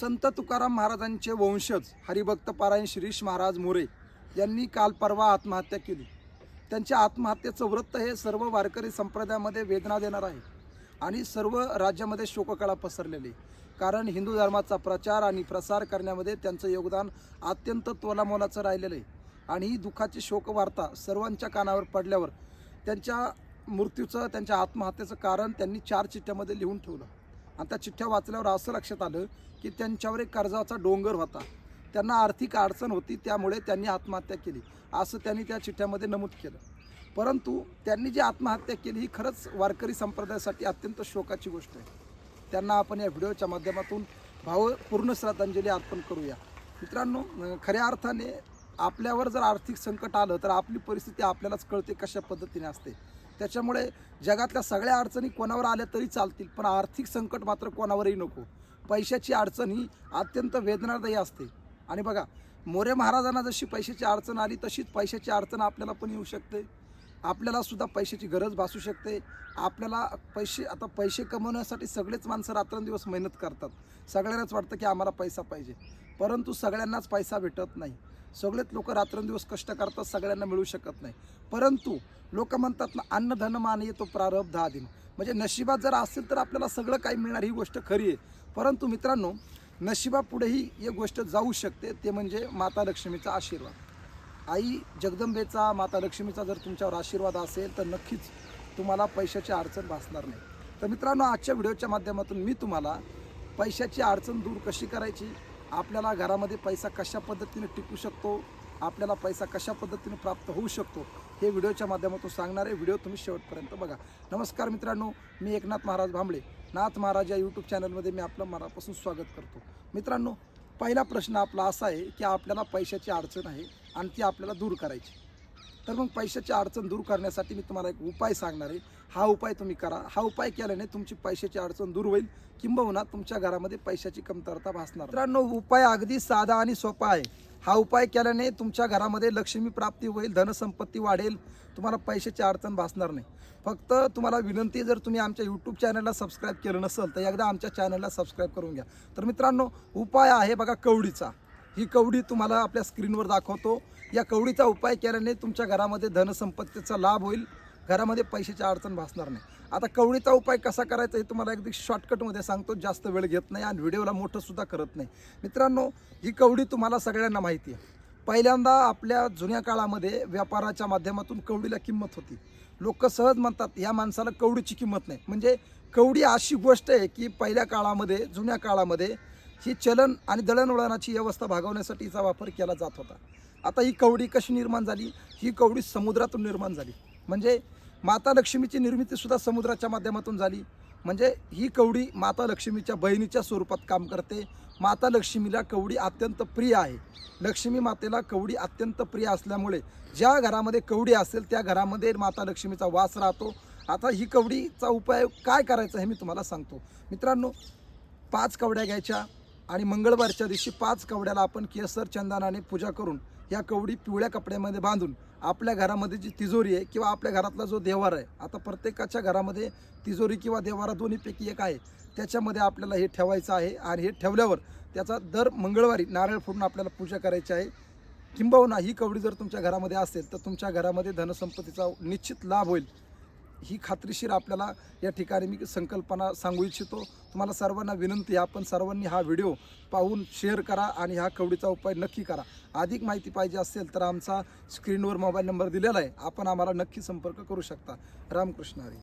संत तुकाराम महाराजांचे वंशज हरिभक्त पारायण शिरीष महाराज मोरे यांनी काल परवा आत्महत्या केली. त्यांच्या आत्महत्येचं वृत्त हे सर्व वारकरी संप्रदायामध्ये वेदना देणार आहे आणि सर्व राज्यामध्ये शोककळा पसरलेली आहे. कारण हिंदू धर्माचा प्रचार आणि प्रसार करण्यामध्ये त्यांचं योगदान अत्यंत तोलामोलाचं राहिलेलं आहे. आणि ही दुःखाची शोकवार्ता सर्वांच्या कानावर पडल्यावर त्यांच्या मृत्यूचं त्यांच्या आत्महत्येचं कारण त्यांनी चार चिठ्ठ्यामध्ये लिहून ठेवलं. आणि त्या चिठ्ठ्या वाचल्यावर असं लक्षात आलं की त्यांच्यावर एक कर्जाचा डोंगर होता. त्यांना आर्थिक अडचण होती त्यामुळे त्यांनी आत्महत्या केली. असं त्यांनी त्या चिठ्ठ्यामध्ये नमूद केलं. परंतु त्यांनी जी आत्महत्या केली ही खरंच वारकरी संप्रदायासाठी अत्यंत शोकाची गोष्ट आहे. त्यांना आपण या व्हिडिओच्या माध्यमातून भावपूर्ण श्रद्धांजली अर्पण करूया. मित्रांनो खऱ्या अर्थाने आपल्यावर जर आर्थिक संकट आलं तर आपली परिस्थिती आपल्यालाच कळते कशा पद्धतीने असते. त्याच्यामुळे जगातल्या सगळ्या अडचणी कोणावर आल्या तरी चालतील पण आर्थिक संकट मात्र कोणावरही नको. पैशाची अडचण ही अत्यंत वेदनादायी असते. आणि बघा मोरे महाराजांना जशी पैशाची अडचण आली तशीच पैशाची अडचण आपल्याला पण येऊ शकते. आपल्याला सुद्धा पैशाची गरज भासू शकते. आपल्याला पैसे आता पैसे कमवण्यासाठी सगळेच माणसं रात्रंदिवस मेहनत करतात. सगळ्यांनाच वाटतं की आम्हाला पैसा पाहिजे. परंतु सगळ्यांनाच पैसा भेटत नाही. सगळेच लोक रात्रंदिवस कष्ट करतात सगळ्यांना मिळू शकत नाही. परंतु लोक म्हणतात ना अन्न धन मान येतो प्रारब्ध आधीन म्हणजे नशिबात जर असेल तर आपल्याला सगळं काही मिळणार ही गोष्ट खरी आहे. परंतु मित्रांनो नशिबापुढेही एक गोष्ट जाऊ शकते ते म्हणजे माता लक्ष्मीचा आशीर्वाद. आई जगदंबेचा माता लक्ष्मीचा जर तुमच्यावर आशीर्वाद असेल तर नक्कीच तुम्हाला पैशाची अडचण भासणार नाही. तर मित्रांनो आजच्या व्हिडिओच्या माध्यमातून मी तुम्हाला पैशाची अडचण दूर कशी करायची आपल्याला घरामध्ये पैसा कशा पद्धतीने टिकू शकतो आपल्याला पैसा कशा पद्धतीने प्राप्त होऊ शकतो हे व्हिडिओच्या माध्यमातून सांगणारे व्हिडिओ तुम्ही शेवटपर्यंत बघा. नमस्कार मित्रांनो मी एकनाथ महाराज भांबळे. नाथ महाराज या यूट्यूब चॅनलमध्ये मी आपलं मनापासून स्वागत करतो. मित्रांनो पहिला प्रश्न आपला असा आहे की आपल्याला पैशाची अडचण आहे आणि ती आपल्याला दूर करायची. तर मग पैशाची अडचण दूर करण्यासाठी मी तुम्हाला एक उपाय सांगणार आहे. हा उपाय तुम्ही करा. हा उपाय केल्याने तुमची पैशाची अडचण दूर होईल. किंबहुना तुमच्या घरामध्ये पैशाची कमतरता भासणार. मित्रांनो उपाय अगदी साधा आणि सोपा आहे. हा उपाय केल्याने तुमच्या घरामध्ये लक्ष्मी प्राप्ती होईल धनसंपत्ती वाढेल. तुम्हाला पैशाची अडचण भासणार नाही. फक्त तुम्हाला विनंती जर तुम्ही आमच्या यूट्यूब चॅनलला सबस्क्राईब केलं नसेल तर एकदा आमच्या चॅनलला सबस्क्राईब करून घ्या. तर मित्रांनो उपाय आहे बघा कवडीचा. ही कवडी तुम्हाला आपल्या स्क्रीनवर दाखवतो. या कवडीचा उपाय केल्याने तुमच्या घरामध्ये धनसंपत्तीचा लाभ होईल. घरामध्ये पैशाची अडचण भासणार नाही. आता कवडीचा उपाय कसा करायचा हे तुम्हाला अगदी शॉर्टकटमध्ये सांगतो. जास्त वेळ घेत नाही आणि व्हिडिओला मोठंसुद्धा करत नाही. मित्रांनो ही कवडी तुम्हाला सगळ्यांना माहिती आहे. पहिल्यांदा आपल्या जुन्या काळामध्ये व्यापाराच्या माध्यमातून कवडीला किंमत होती. लोक सहज म्हणतात या माणसाला कवडीची किंमत नाही. म्हणजे कवडी अशी गोष्ट आहे की पहिल्या काळामध्ये जुन्या काळामध्ये ही चलन आणि दळणवळणाची व्यवस्था भागवण्यासाठीचा वापर केला जात होता. आता ही कवडी कशी निर्माण झाली? ही कवडी समुद्रातून निर्माण झाली. म्हणजे माता लक्ष्मीची निर्मितीसुद्धा समुद्राच्या माध्यमातून झाली. म्हणजे ही कवडी माता लक्ष्मीच्या बहिणीच्या स्वरूपात काम करते. माता लक्ष्मीला कवडी अत्यंत प्रिय आहे. लक्ष्मी मातेला कवडी अत्यंत प्रिय असल्यामुळे ज्या घरामध्ये कवडी असेल त्या घरामध्ये माता लक्ष्मीचा वास राहतो. आता ही कवडीचा उपाय काय करायचा हे मी तुम्हाला सांगतो. मित्रांनो पाच कवड्या घ्यायच्या. आणि मंगळवारच्या दिवशी पाच कवड्याला आपण केसर चंदनाने पूजा करून या कवडी पिवळ्या कपड्यामध्ये बांधून आपल्या घरामध्ये जी तिजोरी आहे किंवा आपल्या घरातला जो देवार आहे आता प्रत्येकाच्या घरामध्ये तिजोरी किंवा देवारा दोन्हीपैकी एक आहे त्याच्यामध्ये आपल्याला हे ठेवायचं आहे आणि हे ठेवल्यावर त्याचा दर मंगळवारी नारळ फोडून आपल्याला पूजा करायची आहे. किंबहुना ही कवडी जर तुमच्या घरामध्ये असेल तर तुमच्या घरामध्ये धनसंपत्तीचा निश्चित लाभ होईल. ही खात्रीशीर आपल्याला या ठिकाणी मी संकल्पना सांगू इच्छितो. तुम्हाला सर्वांना विनंती आपण सर्वांनी हा व्हिडिओ पाहून शेअर करा आणि हा कवडीचा उपाय नक्की करा. अधिक माहिती पाहिजे असेल तर आमचा स्क्रीनवर मोबाईल नंबर दिलेला आहे. आपण आम्हाला नक्की संपर्क करू शकता. रामकृष्ण हरी.